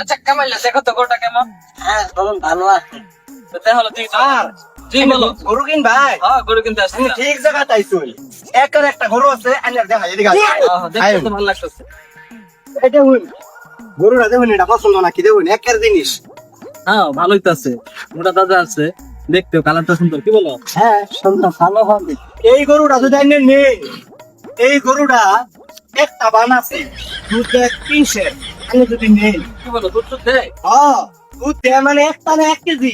আচ্ছা কামাইলে দেখো তো গোটা কেমন। হ্যাঁ বলুন ভালো আছে। তাহলে ঠিক আর জি বলো। গরু কিন ভাই? হ্যাঁ গরু কিনতে আসছি ঠিক জায়গা একের একটা গরু আছে আইনার দেখা এদিকে আসো। দেখতে তো ভালো লাগতেছে। এটা হুন দেখুন এটা পছন্দ নাকি দেখুন একের জিনিস। হ্যাঁ ভালোই তো আছে। মোটা দাদা আছে। দেখতেও কালারটা সুন্দর কি বলো? হ্যাঁ সুন্দর ভালো হবে। এই গরুটা যদি আইনের নেই এই গরুটা একটা বান আছে দুধ আমি যদি নেই। কি বলো দুধ দেয়? হ্যাঁ দুধ দেয় মানে একটা না এক কেজি।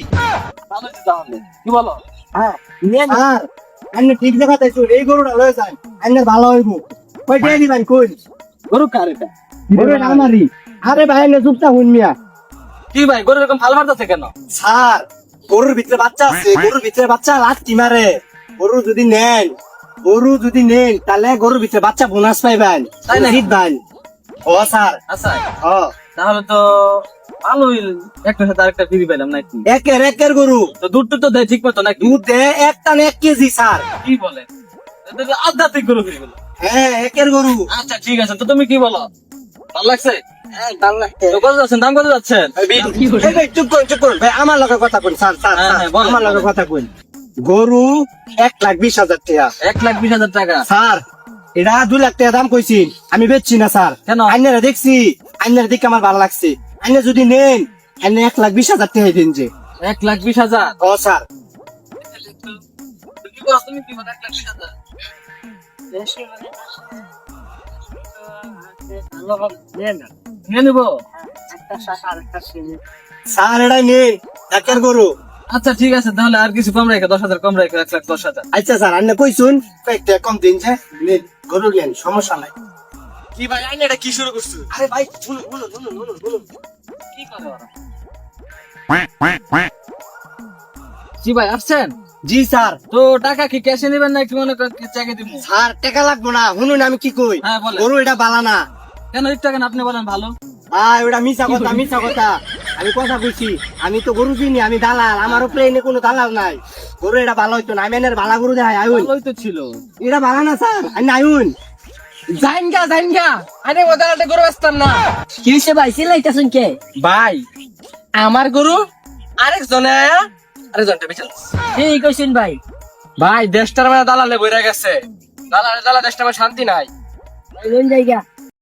ভালোই তো তাহলে কি বলো? হ্যাঁ আর আইনে ঠিক এই গরুটা লয়ে যান আইনের ভালো হইব। কয়টা দিবেন কই? গরু কার এটা? গরুটা আমারই। আরে ভাই এনে চুপটা হুন মিয়া। কি ভাই গরু এরকম ভালো মারতেছে কেন? স্যার গরুর ভিতরে বাচ্চা আছে গরুর ভিতরে বাচ্চা লাঠি মারে। গরু যদি নেন গরু যদি নেন তাহলে গরুর ভিতরে বাচ্চা বোনাস পাইবেন। তাই নাকি? জিতবেন ও স্যার আচ্ছা। ও। তাহলে তো ভালোই একটা সাথে আরেকটা ফ্রি পেলাম নাকি? একের একের গরু। তো দুধ তো দেয় ঠিক মতো নাকি? দুধ দেয় একটা না এক কেজি স্যার। কি বলে আধ্যাত্মিক গরু ফ্রি পেলাম হ্যাঁ একের গরু। আচ্ছা ঠিক আছে। তো তুমি কি বলো? ভালো লাগছে? হ্যাঁ, আমার লগে কথা কইন স্যার স্যার হ্যাঁ, হ্যাঁ, আমার লগে কথা গরু এক লাখ বিশ হাজার টাকা। এক লাখ বিশ হাজার টাকা। স্যার এটা দুই লাখ টাকা দাম কইছি আমি বেচছি না স্যার। কেন? আইনারা দেখছি। আইনারা দেখে আমার ভালো লাগছে। আইনা যদি নেন আইনে এক লাখ বিশ হাজার টাকা দিন যে। এক লাখ বিশ হাজার? ও স্যার। এটা একের গরু। আচ্ছা ঠিক আছে তাহলে আর কিছু কম রেখে দশ হাজার কম রেখে এক লাখ দশ হাজার। আচ্ছা স্যার আইনে কইছুন কয়েকটা কম দিন যে নেন। গরু নেন সমস্যা নাই। কি ভাই আইনে এটা কি শুরু করছ? আরে ভাই শুনুন শুনুন শুনুন শুনুন শুনুন। কি করে ওরা জি ভাই আসছেন? জি স্যার। তো টাকা কি ক্যাশে নেবেন না কি মনে করেন চেকে দিব? স্যার টাকা লাগবো না। শুনুন আমি কি কই? হ্যাঁ, বলেন। গরু এটা বালা না। কেন একটু কেন আপনি বলেন ভালো। আয় ওটা মিছা কথা মিছা কথা। আমি কথা বলছি আমি তো গরু কিনি আমি দালাল। আমার উপরে এনে কোনো দালাল নাই। গরু এটা ভালো হইতো না। আমি এনের ভালা গরু দেখাই আয়ুন ভালোই তো ছিল। এটা ভালো না স্যার? আমি আয়ুন জাইনগা জাইনগা। আরে ওদারাতে গরু আসতাম না। কি হইছে ভাই? সিলাইতাছেন কে? ভাই আমার গরু আরেক জনে আরেক জনটা ঠিক কইছেন ভাই। ভাই দেশটার মানে দালালে বইরা গেছে। দালালে দালা দেশটা শান্তি নাই। জায়গা।